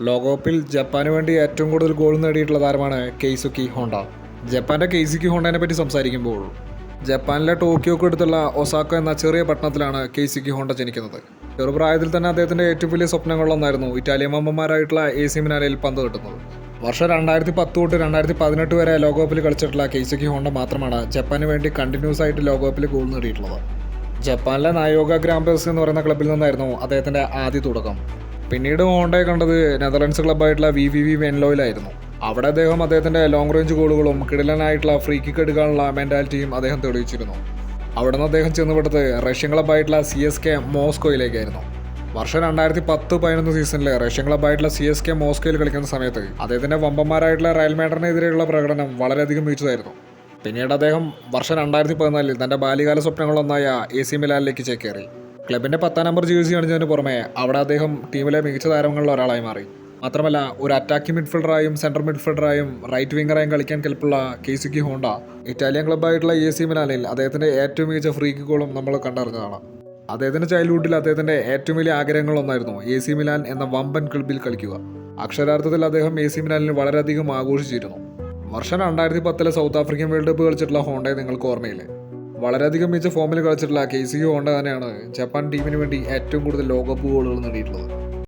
ലോകകപ്പിൽ ജപ്പാന് വേണ്ടി ഏറ്റവും കൂടുതൽ ഗോൾ നേടിയിട്ടുള്ള താരമാണ് കെയ്സുക്കി ഹോണ്ട. ജപ്പാന്റെ കെയ്സുക്കി ഹോണ്ടനെ പറ്റി സംസാരിക്കുമ്പോൾ ജപ്പാനിലെ ടോക്കിയോക്ക് അടുത്തുള്ള ഒസാക്ക എന്ന ചെറിയ പട്ടണത്തിലാണ് കെയ്സുക്കി ഹോണ്ട ജനിക്കുന്നത്. ചെറുപ്രായത്തിൽ തന്നെ അദ്ദേഹത്തിന്റെ ഏറ്റവും വലിയ സ്വപ്നങ്ങളിലൊന്നായിരുന്നു ഇറ്റാലിയൻ മമ്മമാരായിട്ടുള്ള എ സി മിനാലയിൽ പന്ത് കിട്ടുന്നത്. വർഷം രണ്ടായിരത്തി പത്ത് തൊട്ട് രണ്ടായിരത്തി പതിനെട്ട് വരെ ലോകകപ്പിൽ കളിച്ചിട്ടുള്ള കെയ്സുക്കി ഹോണ്ട മാത്രമാണ് ജപ്പാന് വേണ്ടി കണ്ടിന്യൂസ് ആയിട്ട് ലോകകപ്പിൽ ഗോൾ നേടിയിട്ടുള്ളത്. ജപ്പാനിലെ നായോഗ ഗ്രാമ്പേഴ്സ് എന്ന് പറയുന്ന ക്ലബിൽ നിന്നായിരുന്നു അദ്ദേഹത്തിന്റെ ആദ്യ തുടക്കം. പിന്നീട് ഹോണ്ടയെ കണ്ടത് നെതർലൻഡ്സ് ക്ലബ്ബായിട്ടുള്ള വി വി വി വെൻലോയിലായിരുന്നു. അവിടെ അദ്ദേഹം അദ്ദേഹത്തിന്റെ ലോങ് റേഞ്ച് ഗോളുകളും കിടിലനായിട്ടുള്ള ഫ്രീ കിക്ക് എടുക്കാനുള്ള മെന്റാലിറ്റിയും അദ്ദേഹം തെളിയിച്ചിരുന്നു. അവിടെ നിന്ന് അദ്ദേഹം ചെന്നുപെട്ടത് റഷ്യൻ ക്ലബ്ബായിട്ടുള്ള സി എസ് കെ മോസ്കോയിലേക്കായിരുന്നു. വർഷം രണ്ടായിരത്തി പത്ത് പതിനൊന്ന് സീസണിൽ റഷ്യൻ ക്ലബ്ബായിട്ടുള്ള സി എസ് കെ മോസ്കോയിൽ കളിക്കുന്ന സമയത്ത് അദ്ദേഹത്തിന്റെ വമ്പന്മാരായിട്ടുള്ള റയൽ മാഡറിനെതിരെയുള്ള പ്രകടനം വളരെയധികം മികച്ചതായിരുന്നു. പിന്നീട് അദ്ദേഹം വർഷം രണ്ടായിരത്തി പതിനാലിൽ തന്റെ ബാല്യകാല സ്വപ്നങ്ങളൊന്നായ എ സി മിലാനിലേക്ക് ചേക്കേറി. ക്ലബിന്റെ പത്താം നമ്പർ ജേഴ്സി അണിഞ്ഞതിന് പുറമെ അവിടെ അദ്ദേഹം ടീമിലെ മികച്ച താരങ്ങളിൽ ഒരാളായി മാറി. മാത്രമല്ല ഒരു അറ്റാക്കിംഗ് മിഡ്ഫീൽഡറായും സെൻട്രൽ മിഡ്ഫീൽഡറായും റൈറ്റ് വിംഗറായും കളിക്കാൻ കെൽപ്പുള്ള കെയ്സുക്കി ഹോണ്ട ഇറ്റാലിയൻ ക്ലബ്ബായിട്ടുള്ള എ സി മിലാനിൽ അദ്ദേഹത്തിന്റെ ഏറ്റവും മികച്ച ഫ്രീ കിക്കുകളും നമ്മൾ കണ്ടറിഞ്ഞതാണ്. അദ്ദേഹത്തിന്റെ ചൈൽഡ്ഹുഡിൽ അദ്ദേഹത്തിന്റെ ഏറ്റവും വലിയ ആഗ്രഹങ്ങളൊന്നായിരുന്നു എ സി മിലാൻ എന്ന വമ്പൻ ക്ലബിൽ കളിക്കുക. അക്ഷരാർത്ഥത്തിൽ അദ്ദേഹം എ സി മിലാനിൽ വളരെയധികം ആഘോഷിച്ചിരുന്നു. വർഷം രണ്ടായിരത്തി പത്തിലെ സൗത്ത് ആഫ്രിക്കൻ വേൾഡ് കപ്പ് കളിച്ചിട്ടുള്ള ഹോണ്ടയെ നിങ്ങൾക്ക് ഓർമ്മയില്ലേ? വളരെയധികം മികച്ച ഫോമിൽ കളിച്ചിട്ടുള്ള കെ സി ഹോണ്ട തന്നെയാണ് ജപ്പാൻ ടീമിന് വേണ്ടി ഏറ്റവും കൂടുതൽ ലോകകപ്പ് ഗോളുകൾ നേടിയിട്ടുള്ളത്.